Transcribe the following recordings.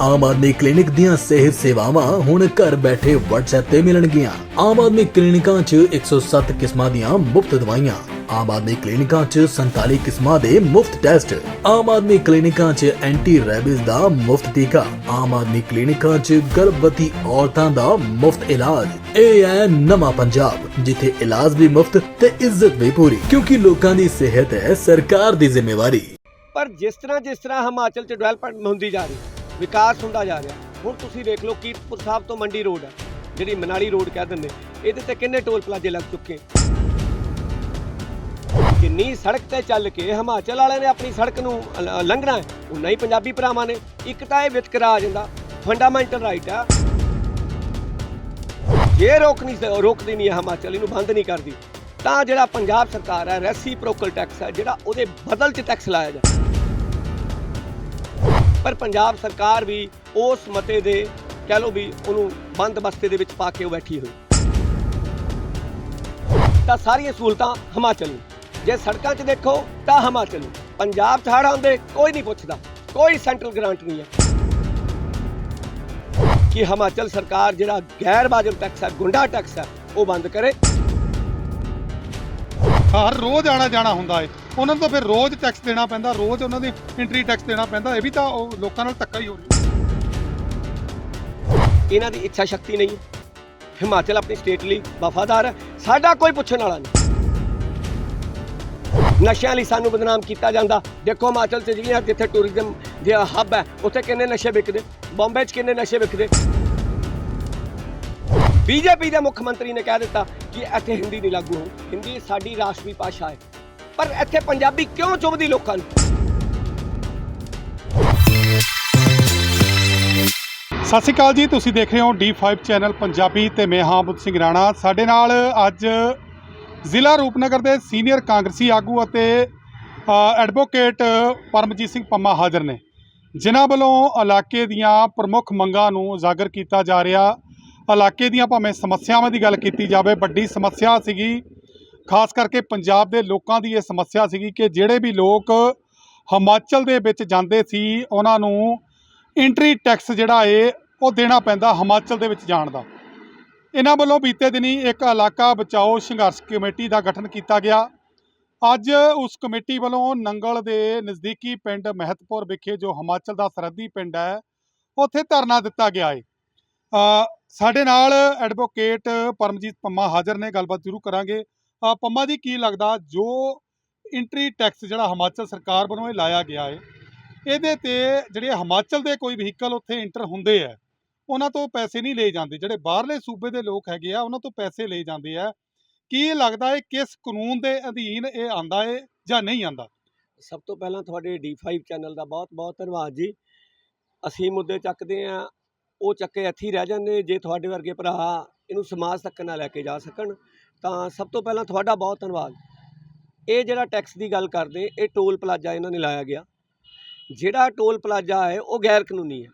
Aam Aadmi clinic ਦੀਆਂ ਸਿਹਤ ਸੇਵਾਵਾਂ ਹੁਣ ਘਰ ਬੈਠੇ WhatsApp ਤੇ ਮਿਲਣਗੀਆਂ। ਆਮ ਆਦਮੀ ਕਲੀਨਿਕਾਂ 'ਚ 107 ਕਿਸਮਾਂ ਦੀਆਂ ਮੁਫਤ ਦਵਾਈਆਂ, ਆਮ ਆਦਮੀ ਕਲੀਨਿਕਾਂ 'ਚ 47 ਕਿਸਮਾਂ ਦੇ ਮੁਫਤ ਟੈਸਟ, ਆਮ ਆਦਮੀ ਕਲੀਨਿਕਾਂ 'ਚ ਐਂਟੀ ਰੈਬਿਸ ਦਾ ਮੁਫਤ ਟੀਕਾ, ਆਮ ਆਦਮੀ ਕਲੀਨਿਕਾਂ 'ਚ ਗਰਭਵਤੀ ਔਰਤਾਂ ਦਾ ਮੁਫਤ ਇਲਾਜ। ਇਹ ਹੈ ਨਵਾਂ ਪੰਜਾਬ, ਜਿੱਥੇ ਇਲਾਜ ਵੀ ਮੁਫਤ ਤੇ ਇੱਜ਼ਤ ਵੀ ਪੂਰੀ, ਕਿਉਂਕਿ ਲੋਕਾਂ ਦੀ ਸਿਹਤ ਹੈ ਸਰਕਾਰ ਦੀ ਜ਼ਿੰਮੇਵਾਰੀ। ਪਰ ਜਿਸ ਤਰ੍ਹਾਂ ਜਿਸ ਤਰ੍ਹਾਂ ਹਿਮਾਚਲ ਚ ਡਿਵੈਲਪਮੈਂਟ ਹੁੰਦੀ ਜਾ ਰਹੀ ਵਿਕਾਸ ਹੁੰਦਾ ਜਾ ਰਿਹਾ। ਹੁਣ ਤੁਸੀਂ ਦੇਖ ਲਓ ਕੀਰਤਪੁਰ ਸਾਹਿਬ ਤੋਂ ਮੰਡੀ ਰੋਡ ਹੈ ਜਿਹੜੀ ਮਨਾਲੀ ਰੋਡ ਕਹਿ ਦਿੰਦੇ। ਇਹਦੇ ਤੇ ਕਿੰਨੇ ਟੋਲ ਪਲਾਜ਼ੇ ਲੱਗ ਚੁੱਕੇ? ਕਿੰਨੀ ਸੜਕ ਤੇ ਚੱਲ ਕੇ ਹਿਮਾਚਲ ਵਾਲਿਆਂ ਨੇ ਆਪਣੀ ਸੜਕ ਨੂੰ ਲ- ਲੰਘਣਾ ਹੈ। ਉਨਾ ਹੀ ਪੰਜਾਬੀ ਭਰਾਵਾਂ ਨੇ। ਇੱਕ ਤਾਂ ਇਹ ਵਿਤਕਰਾ ਆ ਜਾਂਦਾ ਫੰਡਾਮੈਂਟਲ ਰਾਈਟ ਆ। ਜੇ ਰੋਕ ਨਹੀਂ ਰੋਕਦੀ ਨਹੀਂ ਹੈ ਹਿਮਾਚਲ, ਇਹਨੂੰ ਬੰਦ ਨਹੀਂ ਕਰਦੀ। ਤਾਂ ਜਿਹੜਾ ਪੰਜਾਬ ਸਰਕਾਰ ਹੈ ਰੈਸੀਪ੍ਰੋਕਲ ਟੈਕਸ ਹੈ, ਜਿਹੜਾ ਉਹਦੇ ਬਦਲ ਚ ਟੈਕਸ ਲਾਇਆ ਜਾ ਪਰ ਪੰਜਾਬ ਸਰਕਾਰ ਵੀ ਉਸ ਮਤੇ ਦੇ ਕਹਿ ਲਓ ਵੀ ਉਹਨੂੰ ਬੰਦ ਬਸਤੇ ਦੇ ਵਿੱਚ ਪਾ ਕੇ ਉਹ ਬੈਠੀ ਹੋਈ। ਤਾਂ ਸਾਰੀਆਂ ਸਹੂਲਤਾਂ ਹਿਮਾਚਲ ਨੂੰ। ਜੇ ਸੜਕਾਂ 'ਚ ਦੇਖੋ ਤਾਂ ਹਿਮਾਚਲ ਨੂੰ। ਪੰਜਾਬ 'ਚ ਹੜ੍ਹ ਆਉਂਦੇ ਕੋਈ ਨਹੀਂ ਪੁੱਛਦਾ। ਕੋਈ ਸੈਂਟਰਲ ਗ੍ਰਾਂਟ ਨਹੀਂ ਹੈ। ਕਿ ਹਿਮਾਚਲ ਸਰਕਾਰ ਜਿਹੜਾ ਗੈਰ ਵਾਜਬ ਟੈਕਸ ਹੈ, ਗੁੰਡਾ ਟੈਕਸ ਹੈ, ਉਹ ਬੰਦ ਕਰੇ। ਹਰ ਰੋਜ਼ ਆਣਾ ਜਾਣਾ ਹੁੰਦਾ ਏ। ਉਹਨਾਂ ਨੂੰ ਤਾਂ ਫਿਰ ਰੋਜ਼ ਟੈਕਸ ਦੇਣਾ ਪੈਂਦਾ, ਰੋਜ਼ ਉਹਨਾਂ ਦੀ ਐਂਟਰੀ ਟੈਕਸ ਦੇਣਾ ਪੈਂਦਾ, ਇਹ ਵੀ ਤਾਂ ਉਹ ਲੋਕਾਂ ਨਾਲ ਧੱਕਾ ਹੀ ਹੋ ਰਿਹਾ। ਇਹਨਾਂ ਦੀ ਇੱਛਾ ਸ਼ਕਤੀ ਨਹੀਂ। ਹਿਮਾਚਲ ਆਪਣੀ ਸਟੇਟ ਲਈ ਵਫਾਦਾਰ ਹੈ, ਸਾਡਾ ਕੋਈ ਪੁੱਛਣ ਵਾਲਾ ਨਹੀਂ। ਨਸ਼ਿਆਂ ਲਈ ਸਾਨੂੰ ਬਦਨਾਮ ਕੀਤਾ ਜਾਂਦਾ। ਦੇਖੋ ਹਿਮਾਚਲ 'ਚ ਜਿਹੜੀਆਂ ਜਿੱਥੇ ਟੂਰਿਜ਼ਮ ਦੇ ਹੱਬ ਹੈ, ਉੱਥੇ ਕਿੰਨੇ ਨਸ਼ੇ ਵਿਕਦੇ? ਬੰਬੇ 'ਚ ਕਿੰਨੇ ਨਸ਼ੇ ਵਿਕਦੇ? ਬੀਜੇਪੀ ਦੇ ਮੁੱਖ ਮੰਤਰੀ ਨੇ ਕਹਿ ਦਿੱਤਾ ਕਿ ਇੱਥੇ ਹਿੰਦੀ ਨਹੀਂ ਲਾਗੂ ਹੋ ਹਿੰਦੀ ਸਾਡੀ ਰਾਸ਼ਟਰੀ ਭਾਸ਼ਾ ਹੈ। ਪਰ ਇੱਥੇ ਪੰਜਾਬੀ ਕਿਉਂ ਚੁਭਦੀ ਲੋਕਾਂ ਨੂੰ? ਸਤਿ ਸ਼੍ਰੀ ਅਕਾਲ ਜੀ, ਤੁਸੀਂ ਦੇਖ ਰਹੇ ਹੋ D5 ਚੈਨਲ ਪੰਜਾਬੀ ਤੇ ਮੈਂ ਹਾਂ ਬੁੱਧ ਸਿੰਘ ਰਾਣਾ। ਸਾਡੇ ਨਾਲ ਅੱਜ ਜ਼ਿਲ੍ਹਾ ਰੂਪਨਗਰ ਦੇ ਸੀਨੀਅਰ ਕਾਂਗਰਸੀ ਆਗੂ ਅਤੇ ਐਡਵੋਕੇਟ ਪਰਮਜੀਤ ਸਿੰਘ ਪੰਮਾ ਹਾਜ਼ਰ ਨੇ। ਜਿਨ੍ਹਾਂ ਵੱਲੋਂ ਇਲਾਕੇ ਦੀਆਂ ਪ੍ਰਮੁੱਖ ਮੰਗਾਂ ਨੂੰ ਉਜਾਗਰ ਕੀਤਾ ਜਾ ਰਿਹਾ। ਇਲਾਕੇ ਦੀਆਂ ਭਾਵੇਂ ਸਮੱਸਿਆਵਾਂ ਦੀ ਗੱਲ ਕੀਤੀ ਜਾਵੇ, ਵੱਡੀ ਸਮੱਸਿਆ ਸੀਗੀ। ਖਾਸ ਕਰਕੇ ਪੰਜਾਬ ਦੇ ਲੋਕਾਂ ਦੀ ਇਹ ਸਮੱਸਿਆ ਸੀਗੀ ਕਿ ਜਿਹੜੇ ਵੀ ਲੋਕ ਹਿਮਾਚਲ ਦੇ ਵਿੱਚ ਜਾਂਦੇ ਸੀ, ਉਹਨਾਂ ਨੂੰ ਐਂਟਰੀ ਟੈਕਸ ਜਿਹੜਾ ਏ, ਉਹ ਦੇਣਾ ਪੈਂਦਾ ਹਿਮਾਚਲ ਦੇ ਵਿੱਚ ਜਾਣ ਦਾ। ਇਹਨਾਂ ਵੱਲੋਂ ਬੀਤੇ ਦਿਨੀ ਇੱਕ ਇਲਾਕਾ ਬਚਾਓ ਸੰਘਰਸ਼ ਕਮੇਟੀ ਦਾ ਗਠਨ ਕੀਤਾ ਗਿਆ। ਅੱਜ ਉਸ ਕਮੇਟੀ ਵੱਲੋਂ ਨੰਗਲ ਦੇ ਨਜ਼ਦੀਕੀ ਪਿੰਡ ਮਹਿਤਪੁਰ ਵਿਖੇ ਜੋ ਹਿਮਾਚਲ ਦਾ ਸਰਹੱਦੀ ਪਿੰਡ ਹੈ, ਉੱਥੇ ਧਰਨਾ ਦਿੱਤਾ ਗਿਆ ਏ। ਸਾਡੇ ਨਾਲ ਐਡਵੋਕੇਟ ਪਰਮਜੀਤ ਪੰਮਾ ਹਾਜ਼ਰ ਨੇ, ਗੱਲਬਾਤ ਜ਼ਰੂਰ ਕਰਾਂਗੇ। ਪੰਮਾ ਜੀ, ਕੀ ਲੱਗਦਾ ਜੋ ਇੰਟਰੀ ਟੈਕਸ ਜਿਹੜਾ ਹਿਮਾਚਲ ਸਰਕਾਰ ਵੱਲੋਂ ਇਹ ਲਾਇਆ ਗਿਆ ਹੈ ਇਹਦੇ ਤੇ ਜਿਹੜੇ ਹਿਮਾਚਲ ਦੇ ਕੋਈ ਵਹੀਕਲ ਉੱਥੇ ਇੰਟਰ ਹੁੰਦੇ ਆ, ਉਹਨਾਂ ਤੋਂ ਪੈਸੇ ਨਹੀਂ ਲਏ ਜਾਂਦੇ। ਜਿਹੜੇ ਬਾਹਰਲੇ ਸੂਬੇ ਦੇ ਲੋਕ ਹੈਗੇ ਆ, ਉਹਨਾਂ ਤੋਂ ਪੈਸੇ ਲਏ ਜਾਂਦੇ ਆ। ਕੀ ਲੱਗਦਾ ਹੈ ਕਿਸ ਕਾਨੂੰਨ ਦੇ ਅਧੀਨ ਇਹ ਆਂਦਾ ਹੈ ਜਾਂ ਨਹੀਂ ਆਂਦਾ? ਸਭ ਤੋਂ ਪਹਿਲਾਂ ਤੁਹਾਡੇ D5 ਚੈਨਲ ਦਾ ਬਹੁਤ-ਬਹੁਤ ਧੰਨਵਾਦ ਜੀ। ਅਸੀਂ ਮੁੱਦੇ ਚੱਕਦੇ ਆ ਉਹ ਚੱਕੇ ਇੱਥੇ ਰਹਿ ਜਾਂਦੇ ਜੇ ਤੁਹਾਡੇ ਵਰਗੇ ਭਰਾ ਇਹਨੂੰ ਸਮਾਜ ਤੱਕ ਨਾ ਲੈ ਕੇ ਜਾ ਸਕਣ, ਤਾਂ ਸਭ ਤੋਂ ਪਹਿਲਾਂ ਤੁਹਾਡਾ ਬਹੁਤ ਧੰਨਵਾਦ। ਇਹ ਜਿਹੜਾ ਟੈਕਸ ਦੀ ਗੱਲ ਕਰਦੇ, ਇਹ ਟੋਲ ਪਲਾਜ਼ਾ ਇਹਨਾਂ ਨੇ ਲਾਇਆ ਗਿਆ। ਜਿਹੜਾ ਟੋਲ ਪਲਾਜ਼ਾ ਹੈ, ਉਹ ਗੈਰ ਕਾਨੂੰਨੀ ਹੈ।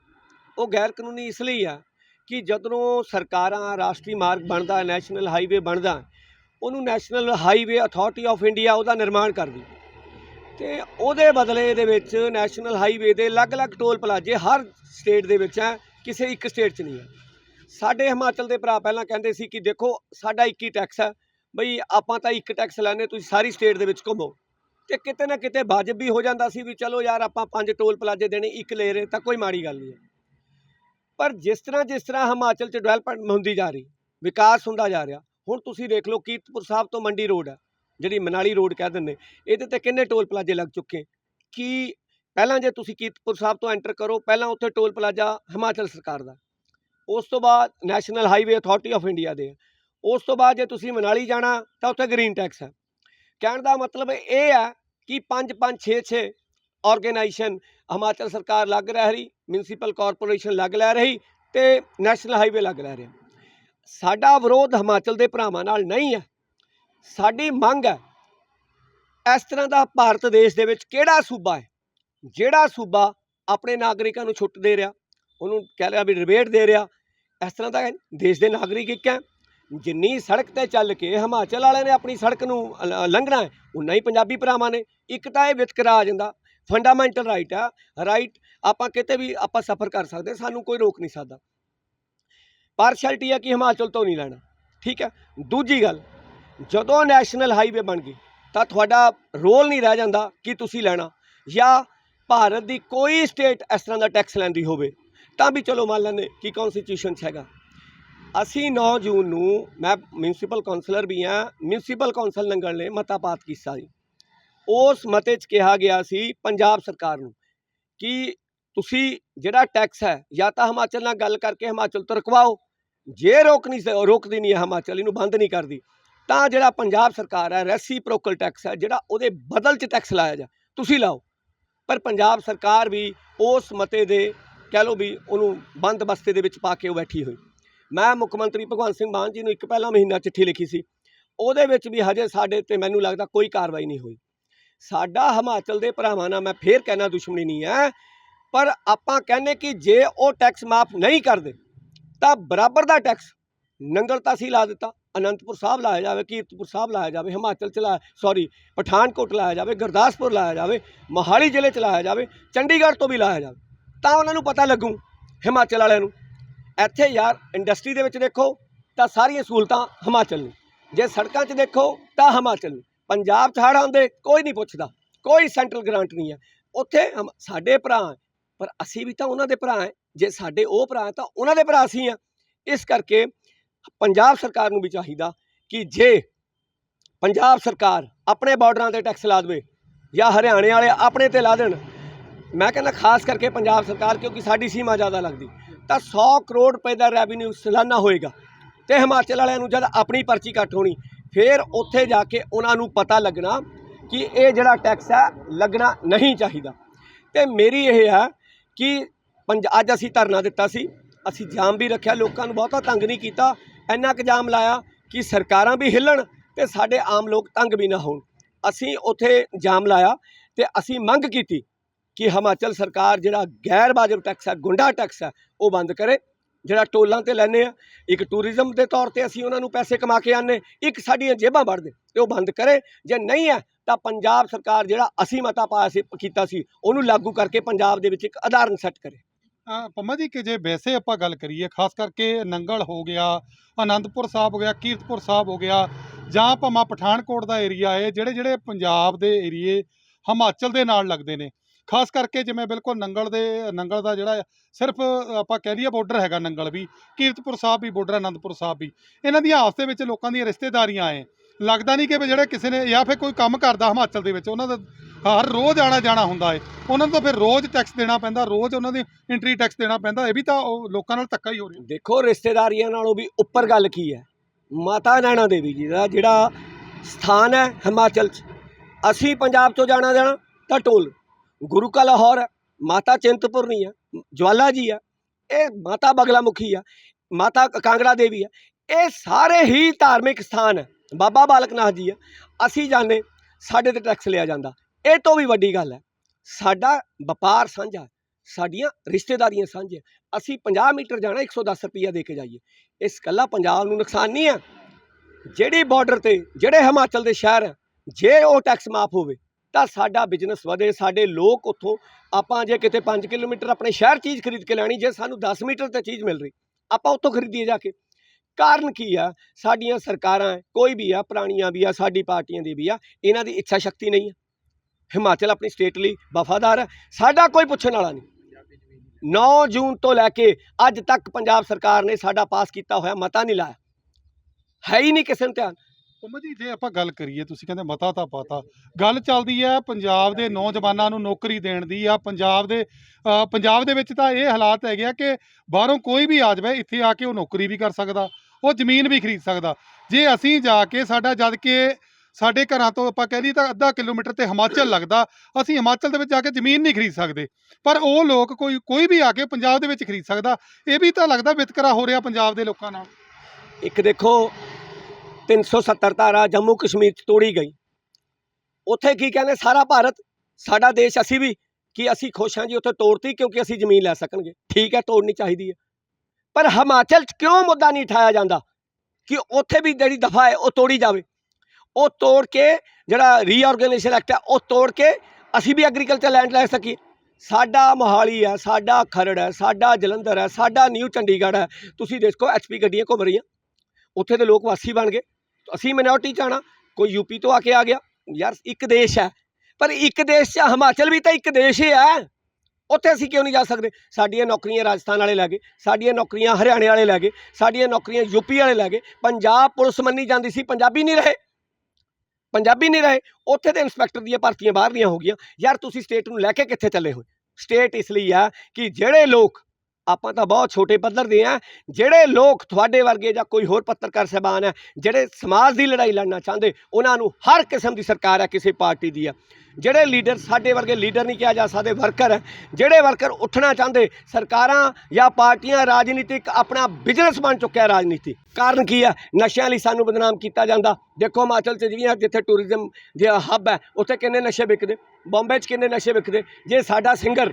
ਉਹ ਗੈਰ ਕਾਨੂੰਨੀ ਇਸ ਲਈ ਹੈ ਕਿ ਜਦੋਂ ਸਰਕਾਰਾਂ ਰਾਸ਼ਟਰੀ ਮਾਰਗ ਬਣਦਾ, ਨੈਸ਼ਨਲ ਹਾਈਵੇ ਬਣਦਾ, ਉਹਨੂੰ national highway authority of India ਉਹਦਾ ਨਿਰਮਾਣ ਕਰਦੀ ਤੇ ਉਹਦੇ ਬਦਲੇ ਦੇ ਵਿੱਚ ਨੈਸ਼ਨਲ ਹਾਈਵੇ ਦੇ ਅਲੱਗ-ਅਲੱਗ ਟੋਲ ਪਲਾਜ਼ੇ ਹਰ ਸਟੇਟ ਦੇ ਵਿੱਚ ਹੈ। ਕਿਸੇ ਇੱਕ ਸਟੇਟ 'ਚ ਨਹੀਂ ਹੈ। ਸਾਡੇ ਹਿਮਾਚਲ ਦੇ ਭਰਾ ਪਹਿਲਾਂ ਕਹਿੰਦੇ ਸੀ ਕਿ ਦੇਖੋ, ਸਾਡਾ ਇੱਕ ਹੀ ਟੈਕਸ ਹੈ। ਬਈ ਆਪਾਂ ਤਾਂ ਇੱਕ ਟੈਕਸ ਲੈਣੇ ਤੁਸੀਂ ਸਾਰੀ ਸਟੇਟ ਦੇ ਵਿੱਚ ਘੁੰਮੋ। ਤੇ ਕਿਤੇ ਨਾ ਕਿਤੇ ਵਾਜਬ ਵੀ ਹੋ ਜਾਂਦਾ ਸੀ ਵੀ ਚਲੋ ਯਾਰ ਆਪਾਂ ਪੰਜ ਟੋਲ ਪਲਾਜ਼ੇ ਦੇਣੇ, ਇੱਕ ਲੈ ਰਹੇ, ਤਾਂ ਕੋਈ ਮਾੜੀ ਗੱਲ ਨਹੀਂ ਹੈ। ਪਰ ਜਿਸ ਤਰ੍ਹਾਂ ਜਿਸ ਤਰ੍ਹਾਂ ਹਿਮਾਚਲ 'ਚ ਡਿਵੈਲਪਮੈਂਟ ਹੁੰਦੀ ਜਾ ਰਹੀ, ਵਿਕਾਸ ਹੁੰਦਾ ਜਾ ਰਿਹਾ, ਹੁਣ ਤੁਸੀਂ ਦੇਖ ਲਓ ਕੀਰਤਪੁਰ ਸਾਹਿਬ ਤੋਂ ਮੰਡੀ ਰੋਡ ਹੈ, ਜਿਹੜੀ ਮਨਾਲੀ ਰੋਡ ਕਹਿ ਦਿੰਦੇ। ਇਹਦੇ ਤੇ ਕਿੰਨੇ ਟੋਲ ਪਲਾਜ਼ੇ ਲੱਗ ਚੁੱਕੇ? ਕੀ ਪਹਿਲਾਂ ਜੇ ਤੁਸੀਂ ਕੀਰਤਪੁਰ ਸਾਹਿਬ ਤੋਂ ਐਂਟਰ ਕਰੋ, ਪਹਿਲਾਂ ਉੱਥੇ ਟੋਲ ਪਲਾਜ਼ਾ ਹਿਮਾਚਲ ਸਰਕਾਰ ਦਾ। ਉਸ ਤੋਂ ਬਾਅਦ national highway authority of India ਦੇ ਆ। ਉਸ ਤੋਂ ਬਾਅਦ ਜੇ ਤੁਸੀਂ ਮਨਾਲੀ ਜਾਣਾ, ਤਾਂ ਉੱਥੇ ਗ੍ਰੀਨ ਟੈਕਸ ਹੈ। ਕਹਿਣ ਦਾ ਮਤਲਬ ਇਹ ਹੈ ਕਿ 5 5 6 6 ਆਰਗੇਨਾਈਜੇਸ਼ਨ ਹਿਮਾਚਲ ਸਰਕਾਰ ਲੱਗ ਰਹਿ ਰਹੀ ਮਿਊਨਿਸਪਲ ਕਾਰਪੋਰੇਸ਼ਨ ਲੱਗ ਲੈ ਰਹੀ ਤੇ ਨੈਸ਼ਨਲ ਹਾਈਵੇ ਲੱਗ ਲੈ ਰਿਹਾ। ਸਾਡਾ ਵਿਰੋਧ ਹਿਮਾਚਲ ਦੇ ਭਰਾਵਾਂ ਨਾਲ ਨਹੀਂ ਹੈ। ਸਾਡੀ ਮੰਗ ਹੈ ਇਸ ਤਰ੍ਹਾਂ ਦਾ ਭਾਰਤ ਦੇਸ਼ ਦੇ ਵਿੱਚ ਕਿਹੜਾ ਸੂਬਾ ਹੈ? ਜਿਹੜਾ ਸੂਬਾ ਆਪਣੇ ਨਾਗਰਿਕਾਂ ਨੂੰ ਛੁੱਟ ਦੇ ਰਿਹਾ, ਉਹਨੂੰ ਕਹਿ ਰਿਹਾ ਵੀ ਰਿਬੇਟ ਦੇ ਰਿਹਾ, ਇਸ ਤਰ੍ਹਾਂ ਦਾ ਦੇਸ਼ ਦੇ ਨਾਗਰਿਕ ਇੱਕ ਹੈ। ਜਿੰਨੀ ਸੜਕ ਤੇ ਚੱਲ ਕੇ ਹਿਮਾਚਲ ਵਾਲਿਆਂ ਨੇ ਆਪਣੀ ਸੜਕ ਨੂੰ ਲ- ਲੰਘਣਾ ਹੈ ਉਨਾ ਹੀ ਪੰਜਾਬੀ ਭਰਾਵਾਂ ਨੇ। ਇੱਕ ਤਾਂ ਇਹ ਵਿਤਕਰਾ ਆ ਜਾਂਦਾ ਫੰਡਾਮੈਂਟਲ ਰਾਈਟ ਆ ਰਾਈਟ ਆਪਾਂ ਕਿਤੇ ਵੀ ਆਪਾਂ ਸਫਰ ਕਰ ਸਕਦੇ, ਸਾਨੂੰ ਕੋਈ ਰੋਕ ਨਹੀਂ ਸਕਦਾ। ਪਾਰਸ਼ੈਲਿਟੀ ਆ ਕਿ ਹਿਮਾਚਲ ਤੋਂ ਨਹੀਂ ਲੈਣਾ, ਠੀਕ ਹੈ? ਦੂਜੀ ਗੱਲ, ਜਦੋਂ ਨੈਸ਼ਨਲ ਹਾਈਵੇ ਬਣ ਗਈ, ਤਾਂ ਤੁਹਾਡਾ ਰੋਲ ਨਹੀਂ ਰਹਿ ਜਾਂਦਾ ਕਿ ਤੁਸੀਂ ਲੈਣਾ, ਜਾਂ ਭਾਰਤ ਦੀ ਕੋਈ ਸਟੇਟ ਇਸ ਤਰ੍ਹਾਂ ਦਾ ਟੈਕਸ ਲੈਂਦੀ ਹੋਵੇ, ਤਾਂ ਵੀ ਚਲੋ ਮੰਨ ਲੈਂਦੇ ਕਿ ਕਨਸਟੀਟਿਊਸ਼ਨ 'ਚ ਹੈਗਾ। ਅਸੀਂ 9 ਜੂਨ ਨੂੰ, ਮੈਂ ਮਿਊਨਿਸਪਲ ਕਾਉਂਸਲਰ ਵੀ ਹਾਂ ਮਿਊਨਿਸਪਲ ਕਾਉਂਸਲ ਨੰਗਲ ਨੇ ਮਤਾ ਪਾਤ ਕੀਤਾ ਜੀ ਉਸ ਮਤੇ 'ਚ ਕਿਹਾ ਗਿਆ ਸੀ ਪੰਜਾਬ ਸਰਕਾਰ ਨੂੰ ਕਿ ਤੁਸੀਂ ਜਿਹੜਾ ਟੈਕਸ ਹੈ, ਜਾਂ ਤਾਂ ਹਿਮਾਚਲ ਨਾਲ ਗੱਲ ਕਰਕੇ ਹਿਮਾਚਲ ਤੋਂ ਰੁਕਵਾਓ। ਜੇ ਰੋਕ ਨਹੀਂ ਰੋਕਦੀ ਨਹੀਂ ਹੈ ਹਿਮਾਚਲ, ਇਹਨੂੰ ਬੰਦ ਨਹੀਂ ਕਰਦੀ। ਤਾਂ ਜਿਹੜਾ ਪੰਜਾਬ ਸਰਕਾਰ ਹੈ ਰੈਸੀਪ੍ਰੋਕਲ ਟੈਕਸ ਹੈ, ਜਿਹੜਾ ਉਹਦੇ ਬਦਲ 'ਚ ਟੈਕਸ ਲਾਇਆ ਜਾ, ਤੁਸੀਂ ਲਾਓ। ਪਰ ਪੰਜਾਬ ਸਰਕਾਰ ਵੀ ਉਸ ਮਤੇ ਦੇ ਕਹਿ ਲਓ ਵੀ ਉਹਨੂੰ ਬੰਦ ਬਸਤੇ ਦੇ ਵਿੱਚ ਪਾ ਕੇ ਉਹ ਬੈਠੀ ਹੋਈ। ਮੈਂ ਮੁੱਖ ਮੰਤਰੀ ਭਗਵੰਤ ਸਿੰਘ ਮਾਨ ਜੀ ਨੂੰ ਇੱਕ ਪਹਿਲਾ ਮਹੀਨਾ ਚਿੱਠੀ ਲਿਖੀ ਸੀ। ਉਹਦੇ ਵਿੱਚ ਵੀ ਹਜੇ ਸਾਡੇ ਤੇ ਮੈਨੂੰ ਲੱਗਦਾ ਕੋਈ ਕਾਰਵਾਈ ਨਹੀਂ ਹੋਈ। ਸਾਡਾ ਹਿਮਾਚਲ ਦੇ ਭਰਾਵਾਂ ਨਾਲ ਮੈਂ ਫੇਰ ਕਹਿਣਾ ਦੁਸ਼ਮਣੀ ਨਹੀਂ ਹੈ ਪਰ ਆਪਾਂ ਕਹਿੰਦੇ ਕਿ ਜੇ ਉਹ ਟੈਕਸ ਮਾਫ ਨਹੀਂ ਕਰਦੇ, ਤਾਂ ਬਰਾਬਰ ਦਾ ਟੈਕਸ ਨੰਗਲ ਤਾਂ ਸੀ ਲਾ ਦਿੱਤਾ। ਅਨੰਦਪੁਰ ਸਾਹਿਬ ਲਾਇਆ ਜਾਵੇ, ਕੀਰਤਪੁਰ ਸਾਹਿਬ ਲਾਇਆ ਜਾਵੇ, ਹਿਮਾਚਲ ਚ ਲਾਇਆ ਸੌਰੀ ਪਠਾਨਕੋਟ ਲਾਇਆ ਜਾਵੇ, ਗੁਰਦਾਸਪੁਰ ਲਾਇਆ ਜਾਵੇ, ਮੋਹਾਲੀ ਜ਼ਿਲ੍ਹੇ ਚ ਲਾਇਆ ਜਾਵੇ, ਚੰਡੀਗੜ੍ਹ ਤੋਂ ਵੀ ਲਾਇਆ ਜਾਵੇ, ਤਾਂ ਉਹਨਾਂ ਨੂੰ ਪਤਾ ਲੱਗੂ ਹਿਮਾਚਲ ਵਾਲਿਆਂ ਨੂੰ। ਇੱਥੇ ਯਾਰ ਇੰਡਸਟਰੀ ਦੇ ਵਿੱਚ ਦੇਖੋ, ਤਾਂ ਸਾਰੀਆਂ ਸਹੂਲਤਾਂ ਹਿਮਾਚਲ ਨੂੰ। ਜੇ ਸੜਕਾਂ 'ਚ ਦੇਖੋ, ਤਾਂ ਹਿਮਾਚਲ ਨੂੰ। ਪੰਜਾਬ 'ਚ ਹੜ੍ਹ ਆਉਂਦੇ, ਕੋਈ ਨਹੀਂ ਪੁੱਛਦਾ, ਕੋਈ ਸੈਂਟਰਲ ਗ੍ਰਾਂਟ ਨਹੀਂ ਹੈ। ਉੱਥੇ ਹਮ- ਸਾਡੇ ਭਰਾ ਪਰ ਅਸੀਂ ਵੀ ਤਾਂ ਉਹਨਾਂ ਦੇ ਭਰਾ ਹੈ। ਜੇ ਸਾਡੇ ਉਹ ਭਰਾ ਹੈ, ਤਾਂ ਉਹਨਾਂ ਦੇ ਭਰਾ ਅਸੀਂ ਆ ਇਸ ਕਰਕੇ ਪੰਜਾਬ ਸਰਕਾਰ ਨੂੰ ਵੀ ਚਾਹੀਦਾ ਕਿ ਜੇ ਪੰਜਾਬ ਸਰਕਾਰ ਆਪਣੇ ਬਾਰਡਰਾਂ ਤੇ ਟੈਕਸ ਲਾ ਦੇਵੇ ਜਾਂ ਹਰਿਆਣੇ ਵਾਲੇ ਆਪਣੇ ਤੇ ਲਾ ਦੇਣ, ਮੈਂ ਕਹਿੰਦਾ ਖਾਸ ਕਰਕੇ ਪੰਜਾਬ ਸਰਕਾਰ ਕਿਉਂਕਿ ਸਾਡੀ ਸੀਮਾ ਜ਼ਿਆਦਾ ਲੱਗਦੀ, ਤਾਂ 100 ਕਰੋੜ ਰੁਪਏ ਦਾ ਰੈਵਨਿਊ ਸਾਲਾਨਾ ਹੋਏਗਾ ਤੇ ਹਿਮਾਚਲ ਵਾਲਿਆਂ ਨੂੰ ਜਦ ਆਪਣੀ ਪਰਚੀ ਕੱਟ ਹੋਣੀ, ਫਿਰ ਉੱਥੇ ਜਾ ਕੇ ਉਹਨਾਂ ਨੂੰ ਪਤਾ ਲੱਗਣਾ ਕਿ ਇਹ ਜਿਹੜਾ ਟੈਕਸ ਹੈ ਲੱਗਣਾ ਨਹੀਂ ਚਾਹੀਦਾ। ਤੇ ਮੇਰੀ ਇਹ ਹੈ ਕਿ ਪੰਜ ਅੱਜ ਅਸੀਂ ਧਰਨਾ ਦਿੱਤਾ ਸੀ, ਅਸੀਂ ਜਾਮ ਵੀ ਰੱਖਿਆ, ਲੋਕਾਂ ਨੂੰ ਬਹੁਤਾ ਤੰਗ ਨਹੀਂ ਕੀਤਾ ਇੰਨਾ ਕੁ ਜਾਮ ਲਾਇਆ ਕਿ ਸਰਕਾਰਾਂ ਵੀ ਹਿੱਲਣ ਤੇ ਸਾਡੇ ਆਮ ਲੋਕ ਤੰਗ ਵੀ ਨਾ ਹੋਣ। ਅਸੀਂ ਉੱਥੇ ਜਾਮ ਲਾਇਆ ਤੇ ਅਸੀਂ ਮੰਗ ਕੀਤੀ ਕਿ ਹਿਮਾਚਲ ਸਰਕਾਰ ਜਿਹੜਾ ਗੈਰ ਵਾਜਬ ਟੈਕਸ ਹੈ, ਗੁੰਡਾ ਟੈਕਸ ਹੈ, ਉਹ ਬੰਦ ਕਰੇ। ਜਿਹੜਾ ਟੋਲਾਂ ਤੇ ਲੈਨੇ ਆ, ਇੱਕ ਟੂਰਿਜ਼ਮ ਦੇ ਤੌਰ ਤੇ ਅਸੀਂ ਉਹਨਾਂ ਨੂੰ ਪੈਸੇ ਕਮਾ ਕੇ ਆਨੇ ਇੱਕ ਸਾਡੀਆਂ ਜੇਬਾਂ ਵੜਦੇ, ਤੇ ਉਹ ਬੰਦ ਕਰੇ। ਜੇ ਨਹੀਂ ਹੈ, ਤਾਂ ਪੰਜਾਬ ਸਰਕਾਰ ਜਿਹੜਾ ਅਸੀਂ ਮਤਾ ਪਾਇਆ ਸੀ, ਕੀਤਾ ਸੀ, ਉਹਨੂੰ ਲਾਗੂ ਕਰਕੇ ਪੰਜਾਬ ਦੇ ਵਿੱਚ ਇੱਕ ਉਦਾਹਰਨ ਸੈੱਟ ਕਰੇ। ਪੰਮਾ ਜੀ, ਕਿ ਜੇ ਵੈਸੇ ਆਪਾਂ ਗੱਲ ਕਰੀਏ, ਖਾਸ ਕਰਕੇ ਨੰਗਲ ਹੋ ਗਿਆ ਆਨੰਦਪੁਰ ਸਾਹਿਬ ਹੋ ਗਿਆ, ਕੀਰਤਪੁਰ ਸਾਹਿਬ ਹੋ ਗਿਆ, ਜਾਂ ਭਾਵੇਂ ਪਠਾਨਕੋਟ ਦਾ ਏਰੀਆ ਹੈ ਜਿਹੜੇ ਜਿਹੜੇ ਪੰਜਾਬ ਦੇ ਏਰੀਏ ਹਿਮਾਚਲ ਦੇ ਨਾਲ ਲੱਗਦੇ ਨੇ। ਖਾਸ ਕਰਕੇ ਜਿਵੇਂ ਬਿਲਕੁਲ ਨੰਗਲ ਦੇ, ਨੰਗਲ ਦਾ ਜਿਹੜਾ ਸਿਰਫ ਆਪਾਂ ਕਹਿ ਲਈਏ ਬਾਰਡਰ ਹੈਗਾ ਨੰਗਲ ਵੀ, ਕੀਰਤਪੁਰ ਸਾਹਿਬ ਵੀ ਬਾਰਡਰ ਆਨੰਦਪੁਰ ਸਾਹਿਬ ਵੀ। ਇਹਨਾਂ ਦੀਆਂ ਆਪਸ ਦੇ ਵਿੱਚ ਲੋਕਾਂ ਦੀਆਂ ਰਿਸ਼ਤੇਦਾਰੀਆਂ ਐ। ਲੱਗਦਾ ਨਹੀਂ ਕਿ ਜਿਹੜੇ ਕਿਸੇ ਨੇ, ਜਾਂ ਫਿਰ ਕੋਈ ਕੰਮ ਕਰਦਾ ਹਿਮਾਚਲ ਦੇ ਵਿੱਚ, ਉਹਨਾਂ ਦਾ ਹਰ ਰੋਜ਼ ਆਣਾ ਜਾਣਾ ਹੁੰਦਾ ਹੈ ਉਹਨਾਂ ਨੂੰ ਤਾਂ ਫਿਰ ਰੋਜ਼ ਟੈਕਸ ਦੇਣਾ ਪੈਂਦਾ, ਰੋਜ਼ ਉਹਨਾਂ ਦੀ ਐਂਟਰੀ ਟੈਕਸ ਦੇਣਾ ਪੈਂਦਾ, ਇਹ ਵੀ ਤਾਂ ਉਹ ਲੋਕਾਂ ਨਾਲ ਧੱਕਾ ਹੀ ਹੋ ਰਿਹਾ। ਦੇਖੋ, ਰਿਸ਼ਤੇਦਾਰੀਆਂ ਨਾਲੋਂ ਵੀ ਉੱਪਰ ਗੱਲ ਕੀ ਹੈ? ਮਾਤਾ ਨੈਣਾ ਦੇਵੀ ਜੀ ਦਾ ਜਿਹੜਾ ਸਥਾਨ ਹੈ ਹਿਮਾਚਲ 'ਚ। ਅਸੀਂ ਪੰਜਾਬ ਤੋਂ ਜਾਣਾ ਜਾਣਾ ਤਾਂ ਟੋਲ। ਗੁਰੂ ਕਾ ਲਾਹੌਰ ਹੈ, ਮਾਤਾ ਚਿੰਤਪੁਰਨੀ ਹੈ, ਜਵਾਲਾ ਜੀ ਹੈ, ਇਹ ਮਾਤਾ ਬਗਲਾ ਮੁਖੀ ਆ ਮਾਤਾ ਕਾਂਗੜਾ ਦੇਵੀ ਆ ਇਹ ਸਾਰੇ ਹੀ ਧਾਰਮਿਕ ਸਥਾਨ ਹੈ। ਬਾਬਾ ਬਾਲਕ ਨਾਥ ਜੀ ਆ ਅਸੀਂ ਜਾਣੇ ਸਾਡੇ ਤੇ ਟੈਕਸ ਲਿਆ ਜਾਂਦਾ। ਇਹ ਤੋਂ ਵੀ ਵੱਡੀ ਗੱਲ ਹੈ, ਸਾਡਾ ਵਪਾਰ ਸਾਂਝਾ ਸਾਡੀਆਂ ਰਿਸ਼ਤੇਦਾਰੀਆਂ ਸਾਂਝੀਆਂ ਅਸੀਂ 50 ਮੀਟਰ ਜਾਣਾ 110 ਰੁਪਈਆ ਦੇ ਕੇ ਜਾਈਏ। ਇਸ ਕੱਲਾ ਪੰਜਾਬ ਨੂੰ ਨੁਕਸਾਨ ਨਹੀਂ ਹੈ। ਜਿਹੜੀ ਬਾਰਡਰ ਤੇ, ਜਿਹੜੇ ਹਿਮਾਚਲ ਦੇ ਸ਼ਹਿਰ ਹੈ, ਜੇ ਉਹ ਟੈਕਸ ਮਾਫ ਹੋਵੇ, ਤਾਂ ਸਾਡਾ ਬਿਜ਼ਨਸ ਵਧੇ, ਸਾਡੇ ਲੋਕ ਉੱਥੋਂ ਆਪਾਂ ਜੇ ਕਿਤੇ 5 ਕਿਲੋਮੀਟਰ ਆਪਣੇ ਸ਼ਹਿਰ ਚੀਜ਼ ਖਰੀਦ ਕੇ ਲੈਣੀ, ਜੇ ਸਾਨੂੰ 10 ਮੀਟਰ ਤੇ ਚੀਜ਼ ਮਿਲ ਰਹੀ, ਆਪਾਂ ਉੱਥੋਂ ਖਰੀਦੀਏ ਜਾ ਕੇ। ਕਾਰਨ ਕੀ ਆ? ਸਾਡੀਆਂ ਸਰਕਾਰਾਂ ਕੋਈ ਵੀ ਆ, ਪੁਰਾਣੀਆਂ ਵੀ ਆ, ਸਾਡੀ ਪਾਰਟੀਆਂ ਦੀ ਵੀ ਆ, ਇਹਨਾਂ ਦੀ ਇੱਛਾ ਸ਼ਕਤੀ ਨਹੀਂ ਹੈ ਹਿਮਾਚਲ ਆਪਣੀ ਸਟੇਟ ਲਈ ਵਫਾਦਾਰ ਹੈ। ਸਾਡਾ ਕੋਈ ਪੁੱਛਣ ਵਾਲਾ ਨਹੀਂ। 9 ਜੂਨ ਤੋਂ ਲੈ ਕੇ ਅੱਜ ਤੱਕ ਪੰਜਾਬ ਸਰਕਾਰ ਨੇ ਸਾਡਾ ਪਾਸ ਕੀਤਾ ਹੋਇਆ ਮਤਾ ਨਹੀਂ ਲਾਇਆ। ਹੈ ਹੀ ਨਹੀਂ ਕਿਸੇ ਨੂੰ ਧਿਆਨ। ਜੀ ਜੇ ਆਪਾਂ ਗੱਲ ਕਰੀਏ ਤੁਸੀਂ ਕਹਿੰਦੇ ਮਤਾ ਤਾਂ ਪਾਤਾ। ਗੱਲ ਚੱਲਦੀ ਹੈ ਪੰਜਾਬ ਦੇ ਨੌਜਵਾਨਾਂ ਨੂੰ ਨੌਕਰੀ ਦੇਣ ਦੀ ਆ। ਪੰਜਾਬ ਦੇ ਅ, ਪੰਜਾਬ ਦੇ ਵਿੱਚ ਤਾਂ ਇਹ ਹਾਲਾਤ ਹੈਗੇ ਆ ਕਿ ਬਾਹਰੋਂ ਕੋਈ ਵੀ ਆ ਜਾਵੇ ਇੱਥੇ ਆ ਕੇ ਉਹ ਨੌਕਰੀ ਵੀ ਕਰ ਸਕਦਾ ਉਹ ਜ਼ਮੀਨ ਵੀ ਖਰੀਦ ਸਕਦਾ। ਜੇ ਅਸੀਂ ਜਾ ਕੇ ਸਾਡਾ ਜਦ ਕਿ ਸਾਡੇ ਘਰਾਂ ਤੋਂ ਆਪਾਂ ਕਹਿ ਲਈਏ ਤਾਂ ਅੱਧਾ ਕਿਲੋਮੀਟਰ ਤੇ ਹਿਮਾਚਲ ਲੱਗਦਾ, ਅਸੀਂ ਹਿਮਾਚਲ ਦੇ ਵਿੱਚ ਜਾ ਕੇ ਜ਼ਮੀਨ ਨਹੀਂ ਖਰੀਦ ਸਕਦੇ। ਪਰ ਉਹ ਲੋਕ ਕੋਈ ਕੋਈ ਵੀ ਆ ਕੇ ਪੰਜਾਬ ਦੇ ਵਿੱਚ ਖਰੀਦ ਸਕਦਾ। ਇਹ ਵੀ ਤਾਂ ਲੱਗਦਾ ਵਿਤਕਰਾ ਹੋ ਰਿਹਾ ਪੰਜਾਬ ਦੇ ਲੋਕਾਂ ਨਾਲ। ਇੱਕ ਦੇਖੋ 370 ਧਾਰਾ ਜੰਮੂ ਕਸ਼ਮੀਰ ਚ ਤੋੜੀ ਗਈ। ਉੱਥੇ ਕੀ ਕਹਿੰਦੇ, ਸਾਰਾ ਭਾਰਤ, ਸਾਡਾ ਦੇਸ਼ ਅਸੀਂ ਵੀ, ਕਿ ਅਸੀਂ ਖੁਸ਼ ਹਾਂ ਜੀ ਉੱਥੇ ਤੋੜਤੀ ਕਿਉਂਕਿ ਅਸੀਂ ਜ਼ਮੀਨ ਲੈ ਸਕਣਗੇ। ਠੀਕ ਹੈ, ਤੋੜਨੀ ਚਾਹੀਦੀ ਹੈ। ਪਰ ਹਿਮਾਚਲ ਚ ਕਿਉਂ ਮੁੱਦਾ ਨਹੀਂ ਉਠਾਇਆ ਜਾਂਦਾ? ਕਿ ਉੱਥੇ ਵੀ ਜਿਹੜੀ ਦਫਾ ਹੈ ਉਹ ਤੋੜੀ ਜਾਵੇ। ਉਹ ਤੋੜ ਕੇ ਜਿਹੜਾ ਰੀਆਰਗੇਨਾਈਜੇਸ਼ਨ ਐਕਟ ਹੈ, ਉਹ ਤੋੜ ਕੇ ਅਸੀਂ ਵੀ ਐਗਰੀਕਲਚਰ ਲੈਂਡ ਲੈ ਸਕੀਏ। ਸਾਡਾ ਮੋਹਾਲੀ ਹੈ, ਸਾਡਾ ਖਰੜ ਹੈ, ਸਾਡਾ ਜਲੰਧਰ ਹੈ, ਸਾਡਾ ਨਿਊ ਚੰਡੀਗੜ੍ਹ ਹੈ। ਤੁਸੀਂ ਦੇਖੋ ਐਚਪੀ ਗੱਡੀਆਂ ਘੁੰਮ ਰਹੀਆਂ। ਉੱਥੇ ਦੇ ਲੋਕ ਵਾਸੀ ਬਣ ਗਏ। ਅਸੀਂ ਮਿਨੋਰਟੀ ਚ ਆਣਾ ਕੋਈ ਯੂਪੀ ਤੋਂ ਆ ਕੇ ਆ ਗਿਆ। ਯਾਰ, ਇੱਕ ਦੇਸ਼ ਹੈ। ਪਰ ਇੱਕ ਦੇਸ਼ 'ਚ ਹਿਮਾਚਲ ਵੀ ਤਾਂ ਇੱਕ ਦੇਸ਼ ਹੀ ਹੈ। ਉੱਥੇ ਅਸੀਂ ਕਿਉਂ ਨਹੀਂ ਜਾ ਸਕਦੇ? ਸਾਡੀਆਂ ਨੌਕਰੀਆਂ ਰਾਜਸਥਾਨ ਵਾਲੇ ਲੈ ਗਏ। ਸਾਡੀਆਂ ਨੌਕਰੀਆਂ ਹਰਿਆਣੇ ਵਾਲੇ ਲੈ ਗਏ। ਸਾਡੀਆਂ ਨੌਕਰੀਆਂ ਯੂਪੀ ਵਾਲੇ ਲੈ ਗਏ। ਪੰਜਾਬ ਪੁਲਿਸ ਮੰਨੀ ਜਾਂਦੀ ਸੀ, ਪੰਜਾਬੀ ਨਹੀਂ ਰਹੇ। ਪੰਜਾਬੀ ਨਹੀਂ ਰਹੇ, ਉੱਥੇ ਦੇ ਇੰਸਪੈਕਟਰ ਦੀਆਂ ਭਰਤੀਆਂ ਬਾਹਰਲੀਆਂ ਹੋ ਗਈਆਂ। ਯਾਰ ਤੁਸੀਂ ਸਟੇਟ ਨੂੰ ਲੈ ਕੇ ਕਿੱਥੇ ਚੱਲੇ ਹੋ ਸਟੇਟ ਇਸ ਲਈ ਆ ਕਿ ਜਿਹੜੇ ਲੋਕ ਆਪਾਂ ਤਾਂ ਬਹੁਤ ਛੋਟੇ ਪੱਧਰ ਦੇ ਆ ਜਿਹੜੇ ਲੋਕ ਤੁਹਾਡੇ ਵਰਗੇ ਜਾਂ ਕੋਈ ਹੋਰ ਪੱਤਰਕਾਰ ਸਹਿਬਾਨ ਹੈ, ਜਿਹੜੇ ਸਮਾਜ ਦੀ ਲੜਾਈ ਲੜਨਾ ਚਾਹੁੰਦੇ, ਉਹਨਾਂ ਨੂੰ ਹਰ ਕਿਸਮ ਦੀ ਸਰਕਾਰ ਹੈ, ਕਿਸੇ ਪਾਰਟੀ ਦੀ ਆ ਜਿਹੜੇ ਲੀਡਰ ਸਾਡੇ ਵਰਗੇ ਲੀਡਰ ਨਹੀਂ ਕਿਹਾ ਜਾ ਸਕਦੇ, ਵਰਕਰ ਹੈ, ਜਿਹੜੇ ਵਰਕਰ ਉੱਠਣਾ ਚਾਹੁੰਦੇ, ਸਰਕਾਰਾਂ ਜਾਂ ਪਾਰਟੀਆਂ ਰਾਜਨੀਤਿਕ ਆਪਣਾ ਬਿਜ਼ਨਸ ਬਣ ਚੁੱਕਿਆ ਰਾਜਨੀਤੀ ਕਾਰਨ ਕੀ ਹੈ? ਨਸ਼ਿਆਂ ਲਈ ਸਾਨੂੰ ਬਦਨਾਮ ਕੀਤਾ ਜਾਂਦਾ। ਦੇਖੋ ਹਿਮਾਚਲ 'ਚ ਜਿਹੜੀਆਂ ਜਿੱਥੇ ਟੂਰਿਜ਼ਮ ਜੇ ਹੱਬ ਹੈ, ਉੱਥੇ ਕਿੰਨੇ ਨਸ਼ੇ ਵਿਕਦੇ? ਬੰਬੇ 'ਚ ਕਿੰਨੇ ਨਸ਼ੇ ਵਿਕਦੇ? ਜੇ ਸਾਡਾ ਸਿੰਗਰ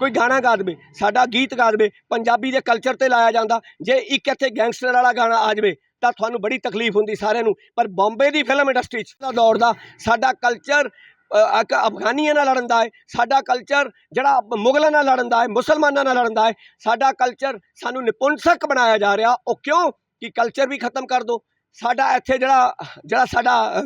ਕੋਈ ਗਾਣਾ ਗਾ ਦੇਵੇ, ਸਾਡਾ ਗੀਤ ਗਾ ਦੇਵੇ, ਪੰਜਾਬੀ ਦੇ ਕਲਚਰ ਤੇ ਲਾਇਆ ਜਾਂਦਾ, ਜੇ ਇੱਕ ਇੱਥੇ ਗੈਂਗਸਟਰ ਵਾਲਾ ਗਾਣਾ ਆ ਜਾਵੇ, ਤਾਂ ਤੁਹਾਨੂੰ ਬੜੀ ਤਕਲੀਫ ਹੁੰਦੀ ਸਾਰਿਆਂ ਨੂੰ, ਪਰ ਬੰਬੇ ਦੀ ਫਿਲਮ ਇੰਡਸਟਰੀ 'ਚ ਦਾ ਦੌੜਦਾ, ਸਾਡਾ ਕਲਚਰ ਅਫਗਾਨੀਆਂ ਨਾਲ ਲੜਨ ਦਾ ਹੈ, ਸਾਡਾ ਕਲਚਰ ਜਿਹੜਾ ਮੁਗਲਾਂ ਨਾਲ ਲੜਨ ਦਾ ਹੈ, ਮੁਸਲਮਾਨਾਂ ਨਾਲ ਲੜਨ ਦਾ ਹੈ, ਸਾਡਾ ਕਲਚਰ ਸਾਨੂੰ ਨਿਪੁੰਸਕ ਬਣਾਇਆ ਜਾ ਰਿਹਾ, ਉਹ ਕਿਉਂ? ਕਿ ਕਲਚਰ ਵੀ ਖਤਮ ਕਰ ਦੋ, ਸਾਡਾ ਇੱਥੇ ਜਿਹੜਾ ਜਿਹੜਾ ਸਾਡਾ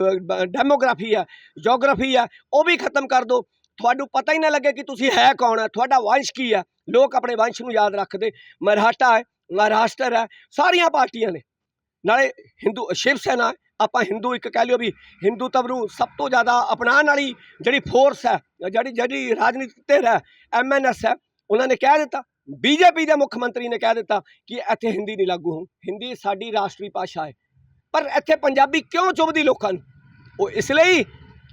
ਡੈਮੋਗ੍ਰਾਫੀ ਹੈ ਜੀਓਗ੍ਰਾਫੀ ਹੈ, ਉਹ ਵੀ ਖਤਮ ਕਰ ਦੋ ਤੁਹਾਨੂੰ ਪਤਾ ਹੀ ਨਾ ਲੱਗੇ ਕਿ ਤੁਸੀਂ ਹੈ ਕੌਣ ਹੈ ਤੁਹਾਡਾ ਵੰਸ਼ ਕੀ ਹੈ ਲੋਕ ਆਪਣੇ ਵੰਸ਼ ਨੂੰ ਯਾਦ ਰੱਖਦੇ, ਮਰਾਠਾ ਹੈ, ਮਹਾਰਾਸ਼ਟਰ ਹੈ, ਸਾਰੀਆਂ ਪਾਰਟੀਆਂ ਨੇ। ਨਾਲੇ ਹਿੰਦੂ, ਸ਼ਿਵ ਸੈਨਾ ਹੈ, ਆਪਾਂ ਹਿੰਦੂ ਇੱਕ ਕਹਿ ਲਿਓ ਵੀ ਹਿੰਦੂਤਵ ਨੂੰ ਸਭ ਤੋਂ ਜ਼ਿਆਦਾ ਅਪਣਾਉਣ ਵਾਲੀ ਜਿਹੜੀ ਫੋਰਸ ਹੈ ਜਿਹੜੀ ਜਿਹੜੀ ਰਾਜਨੀਤਿਕ ਧਿਰ ਹੈ ਐਮਐਨਐਸ ਹੈ, ਉਹਨਾਂ ਨੇ ਕਹਿ ਦਿੱਤਾ। ਬੀਜੇਪੀ ਦੇ ਮੁੱਖ ਮੰਤਰੀ ਨੇ ਕਹਿ ਦਿੱਤਾ ਕਿ ਇੱਥੇ ਹਿੰਦੀ ਨਹੀਂ ਲਾਗੂ ਹੋ ਹਿੰਦੀ ਸਾਡੀ ਰਾਸ਼ਟਰੀ ਭਾਸ਼ਾ ਹੈ। ਪਰ ਇੱਥੇ ਪੰਜਾਬੀ ਕਿਉਂ ਚੁੱਭਦੀ ਲੋਕਾਂ ਨੂੰ? ਉਹ ਇਸ ਲਈ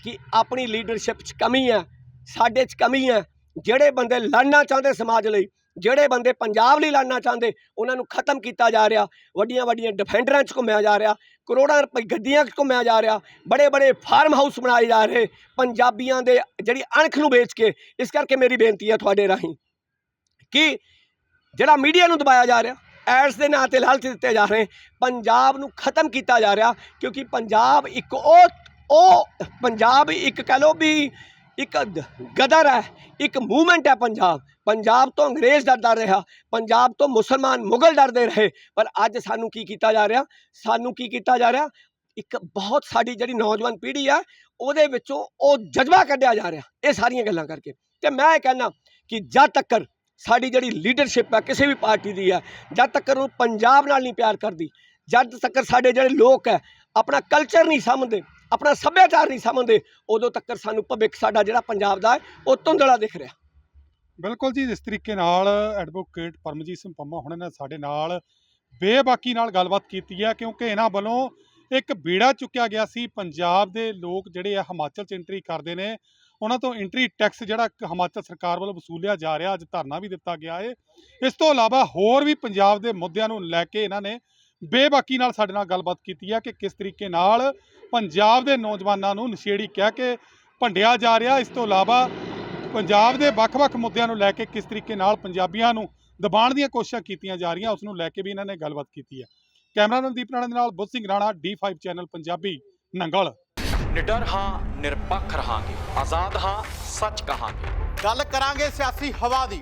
ਕਿ ਆਪਣੀ ਲੀਡਰਸ਼ਿਪ 'ਚ ਕਮੀ ਹੈ। ਸਾਡੇ 'ਚ ਕਮੀ ਹੈ। ਜਿਹੜੇ ਬੰਦੇ ਲੜਨਾ ਚਾਹੁੰਦੇ ਸਮਾਜ ਲਈ, ਜਿਹੜੇ ਬੰਦੇ ਪੰਜਾਬ ਲਈ ਲੜਨਾ ਚਾਹੁੰਦੇ, ਉਹਨਾਂ ਨੂੰ ਖਤਮ ਕੀਤਾ ਜਾ ਰਿਹਾ। ਵੱਡੀਆਂ ਵੱਡੀਆਂ ਡਿਫੈਂਡਰਾਂ 'ਚ ਘੁੰਮਿਆ ਜਾ ਰਿਹਾ, ਕਰੋੜਾਂ ਰੁਪਏ ਗੱਡੀਆਂ 'ਚ ਘੁੰਮਿਆ ਜਾ ਰਿਹਾ, ਬੜੇ ਬੜੇ ਫਾਰਮ ਹਾਊਸ ਬਣਾਏ ਜਾ ਰਹੇ, ਪੰਜਾਬੀਆਂ ਦੇ ਜਿਹੜੀ ਅਣਖ ਨੂੰ ਵੇਚ ਕੇ, ਇਸ ਕਰਕੇ ਮੇਰੀ ਬੇਨਤੀ ਹੈ ਤੁਹਾਡੇ ਰਾਹੀਂ ਕਿ ਜਿਹੜਾ ਮੀਡੀਆ ਨੂੰ ਦਬਾਇਆ ਜਾ ਰਿਹਾ ਐਡਸ ਦੇ ਨਾਂ ਤੇ ਲਾਲਚ ਦਿੱਤੇ ਜਾ ਰਹੇ, ਪੰਜਾਬ ਨੂੰ ਖਤਮ ਕੀਤਾ ਜਾ ਰਿਹਾ, ਕਿਉਂਕਿ ਪੰਜਾਬ ਇੱਕ ਉਹ ਉਹ ਪੰਜਾਬ ਇੱਕ ਕਹ ਲਓ ਵੀ ਇੱਕ ਗਦਰ ਹੈ, ਇੱਕ ਮੂਵਮੈਂਟ ਹੈ ਪੰਜਾਬ। ਪੰਜਾਬ ਤੋਂ ਅੰਗਰੇਜ਼ ਡਰਦਾ ਰਿਹਾ, ਪੰਜਾਬ ਤੋਂ ਮੁਸਲਮਾਨ ਮੁਗਲ ਡਰਦੇ ਰਹੇ। ਪਰ ਅੱਜ ਸਾਨੂੰ ਕੀ ਕੀਤਾ ਜਾ ਰਿਹਾ? ਸਾਨੂੰ ਕੀ ਕੀਤਾ ਜਾ ਰਿਹਾ? ਇੱਕ ਬਹੁਤ ਸਾਡੀ ਜਿਹੜੀ ਨੌਜਵਾਨ ਪੀੜ੍ਹੀ ਆ ਉਹਦੇ ਵਿੱਚੋਂ ਉਹ ਜਜ਼ਬਾ ਕੱਢਿਆ ਜਾ ਰਿਹਾ। ਇਹ ਸਾਰੀਆਂ ਗੱਲਾਂ ਕਰਕੇ। ਤੇ ਮੈਂ ਇਹ ਕਹਿੰਦਾ ਕਿ ਜਦ ਤੱਕ ਸਾਡੀ ਜਿਹੜੀ ਲੀਡਰਸ਼ਿਪ ਹੈ, ਕਿਸੇ ਵੀ ਪਾਰਟੀ ਦੀ ਹੈ, ਜਦ ਤੱਕ ਉਹ ਪੰਜਾਬ ਨਾਲ ਨਹੀਂ ਪਿਆਰ ਕਰਦੀ, ਜਦ ਤੱਕ ਸਾਡੇ ਜਿਹੜੇ ਲੋਕ ਹੈ, ਆਪਣਾ ਕਲਚਰ ਨਹੀਂ ਸਮਝਦੇ ਆਪਣਾ ਸੱਭਿਆਚਾਰ ਨਹੀਂ ਸਮਝਦੇ, ਉਦੋਂ ਤੱਕ ਸਾਨੂੰ ਭਵਿੱਖ ਸਾਡਾ ਜਿਹੜਾ ਪੰਜਾਬ ਦਾ ਉਹ ਧੁੰਦਲਾ ਦਿਖ ਰਿਹਾ। ਬਿਲਕੁਲ ਜੀ ਇਸ ਤਰੀਕੇ ਨਾਲ ਐਡਵੋਕੇਟ ਪਰਮਜੀਤ ਸਿੰਘ ਪੰਮਾ ਹੁਣੇ ਨੇ ਸਾਡੇ ਨਾਲ ਬੇਬਾਕੀ ਨਾਲ ਗੱਲਬਾਤ ਕੀਤੀ ਹੈ, ਕਿਉਂਕਿ ਇਹਨਾਂ ਵੱਲੋਂ ਇੱਕ ਬੀੜਾ ਚੁੱਕਿਆ ਗਿਆ ਸੀ। ਪੰਜਾਬ ਦੇ ਲੋਕ ਜਿਹੜੇ ਆ, ਹਿਮਾਚਲ ਚ ਐਂਟਰੀ ਕਰਦੇ ਨੇ, ਉਹਨਾਂ ਤੋਂ ਐਂਟਰੀ ਟੈਕਸ ਜਿਹੜਾ ਹਿਮਾਚਲ ਸਰਕਾਰ ਵੱਲੋਂ ਵਸੂਲਿਆ ਜਾ ਰਿਹਾ, ਅੱਜ ਧਰਨਾ ਵੀ ਦਿੱਤਾ ਗਿਆ ਹੈ ਇਸ ਤੋਂ ਇਲਾਵਾ ਹੋਰ ਵੀ ਪੰਜਾਬ ਦੇ ਮੁੱਦਿਆਂ ਨੂੰ ਲੈ ਕੇ ਇਹਨਾਂ ਨੇ ਬੇਬਾਕੀ ਨਾਲ ਸਾਡੇ ਨਾਲ ਗੱਲਬਾਤ ਕੀਤੀ ਹੈ ਕਿ ਕਿਸ ਤਰੀਕੇ ਨਾਲ ਪੰਜਾਬ ਦੇ ਨੌਜਵਾਨਾਂ ਨੂੰ ਨਸ਼ੇੜੀ ਕਹਿ ਕੇ ਭੰਡਿਆ ਜਾ ਰਿਹਾ। ਇਸ ਤੋਂ ਇਲਾਵਾ ਪੰਜਾਬ ਦੇ ਵੱਖ-ਵੱਖ ਮੁੱਦਿਆਂ ਨੂੰ ਲੈ ਕੇ ਕਿਸ ਤਰੀਕੇ ਨਾਲ ਪੰਜਾਬੀਆਂ ਨੂੰ ਦਬਾਉਣ ਦੀਆਂ ਕੋਸ਼ਿਸ਼ਾਂ ਕੀਤੀਆਂ ਜਾ ਰਹੀਆਂ ਉਸ ਨੂੰ ਲੈ ਕੇ ਵੀ ਇਹਨਾਂ ਨੇ ਗੱਲਬਾਤ ਕੀਤੀ ਹੈ ਕੈਮਰਾਮੈਨ ਦੀਪ ਰਾਣਾ ਦੇ ਨਾਲ ਬੁੱਧ ਸਿੰਘ ਰਾਣਾ D5 ਚੈਨਲ ਪੰਜਾਬੀ ਨੰਗਲ। ਨਿਡਰ ਹਾਂ ਨਿਰਪੱਖ ਰਹਾਂਗੇ। ਆਜ਼ਾਦ ਹਾਂ ਸੱਚ ਕਹਾਂਗੇ। ਗੱਲ ਕਰਾਂਗੇ ਸਿਆਸੀ ਹਵਾ ਦੀ।